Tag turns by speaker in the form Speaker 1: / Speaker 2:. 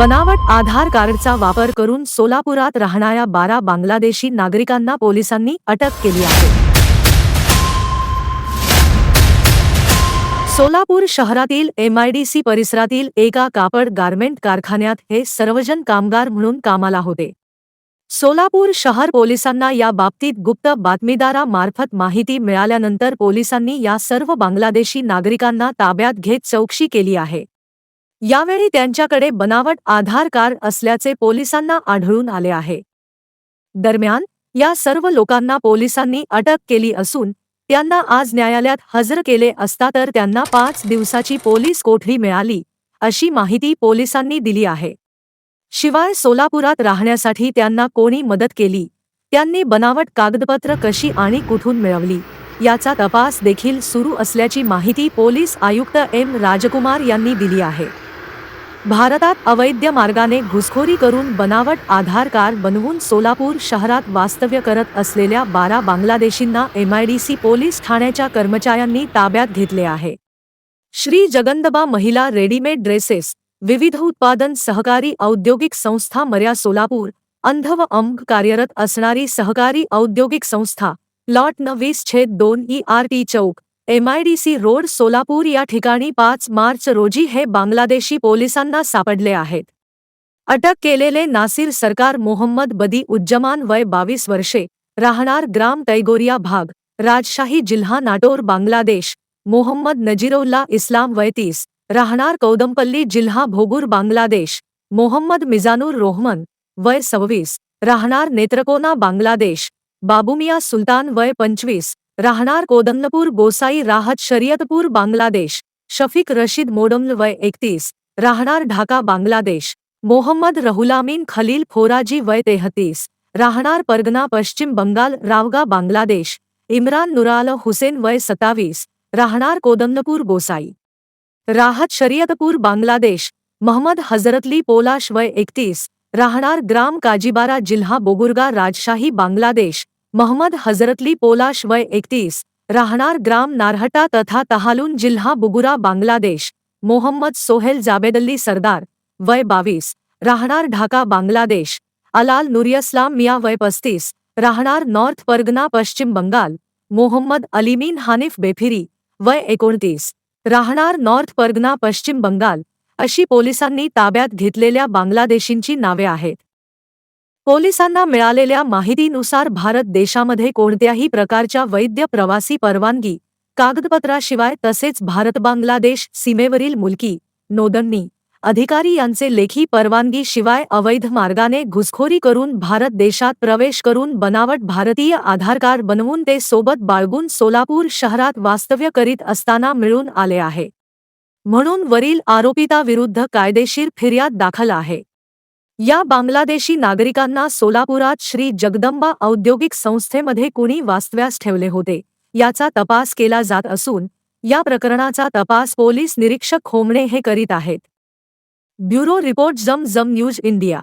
Speaker 1: बनावट आधार कार्डचा वापर करून सोलापुरात राहणाऱ्या बारा बांगलादेशी नागरिकांना पोलिसांनी अटक केली आहे. सोलापूर शहरातील एमआयडीसी परिसरातील एका कापड गारमेंट कारखान्यात हे सर्वजण कामगार म्हणून कामाला होते. सोलापूर शहर पोलिसांना या बाबतीत गुप्त बातमीदारामार्फत माहिती मिळाल्यानंतर पोलिसांनी या सर्व बांगलादेशी नागरिकांना ताब्यात घेत चौकशी केली आहे. यावेळी त्यांच्याकडे बनावट आधार कार्ड असल्याचे पोलिसांना आढळून आले आहे. दरम्यान या सर्व लोकांना पोलिसांनी अटक केली असून त्यांना आज न्यायालयात हजर केले असता तर त्यांना पाच दिवसाची पोलीस कोठडी मिळाली अशी माहिती पोलिसांनी दिली आहे. शिवाय सोलापुरात राहण्यासाठी त्यांना कोणी मदत केली त्यांनी बनावट कागदपत्र कशी आणि कुठून मिळवली याचा तपास देखील सुरू असल्याची माहिती पोलीस आयुक्त एम. राजकुमार यांनी दिली आहे. भारतात अवैध मार्गाने घुसखोरी करून बनावट आधार कार्ड बनवून सोलापूर शहरात वास्तव्य करत असलेल्या बारा बांगलादेशींना एमआयडीसी पोलीस ठाण्याच्या कर्मचाऱ्यांनी ताब्यात घेतले आहे. श्री जगंदबा महिला रेडीमेड ड्रेसेस विविध उत्पादन सहकारी औद्योगिक संस्था मर्या सोलापूर अंध व अंग कार्यरत असणारी सहकारी औद्योगिक संस्था लॉट न वीस छेद दोन ई आर टी चौक एमआयडीसी रोड सोलापूर या ठिकाणी पाच मार्च रोजी हे बांगलादेशी पोलिसांना सापडले आहेत. अटक केलेले नासिर सरकार मोहम्मद बदी उज्जमान वय बावीस वर्षे राहणार ग्राम तैगोरिया भाग राजशाही जिल्हा नाटोर बांगलादेश मोहम्मद नजीरुल्ला इस्लाम वय तीस राहणार कौदंपल्ली जिल्हा भोगूर बांगलादेश मोहम्मद मिजानूर रोहमन वय सव्वीस राहणार नेत्रकोना बांगलादेश बाबुमिया सुलतान वय पंचवीस राहणार कोदंदपूर गोसाई राहत, शर्यतपूर, बांगलादेश. शफीक रशीद मोडम वय एकतीस. राहणार ढाका, बांग्लादेश. मोहम्मद रहुलामीन खलील फोराजी वय तेहतीस. राहणार परगना, पश्चिम बंगाल, रावगा, बांग्लादेश. इमरान नुराल हुसेन वय सत्तावीस. राहणार कोदंदपूर गोसाई राहत, शर्यतपूर, बांगलादेश. महम्मद हजरतली पोलाश वय एकतीस. राहणार ग्राम काजीबारा जिल्हा, बोगुरगा राजशाही, बांगलादेश. महम्मद हजरतली पोलाश वय एकतीस राहणार ग्राम नारहटा तथा तहालून जिल्हा बुगुरा बांगलादेश. मोहम्मद सोहेल जाबेदल्ली सरदार वय बावीस राहणार ढाका बांगलादेश. अलाल नुरियस्लाम मिया वय पस्तीस राहणार नॉर्थ परगना पश्चिम बंगाल. मोहम्मद अलीमीन हानिफ बेफिरी वय एकोणतीस राहणार नॉर्थ परगना पश्चिम बंगाल. अशी पोलिसांनी ताब्यात घेतलेल्या बांगलादेशींची नावे आहेत. पोलिसांना मिळालेल्या माहितीनुसार भारत देशामध्ये कोणत्याही प्रकारच्या वैद्य प्रवासी परवानगी कागदपत्राशिवाय तसेच भारत बांगलादेश सीमेवरील मुलकी नोंदणी अधिकारी यांचे लेखी परवानगी शिवाय अवैध मार्गाने घुसखोरी करून भारत देशात प्रवेश करून बनावट भारतीय आधार कार्ड बनवून ते सोबत बाळगून सोलापूर शहरात वास्तव्य करीत असताना मिळून आले आहे. म्हणून वरील आरोपिताविरुद्ध कायदेशीर फिर्याद दाखल आहे. या बांगलादेशी नागरिकांना सोलापुरात श्री जगदंबा औद्योगिक संस्थेमध्ये कुणी वास्तव्यास ठेवले होते याचा तपास केला जात असून या प्रकरणाचा तपास पोलीस निरीक्षक होमणे हे करीत आहेत. ब्युरो रिपोर्ट जम जम न्यूज इंडिया.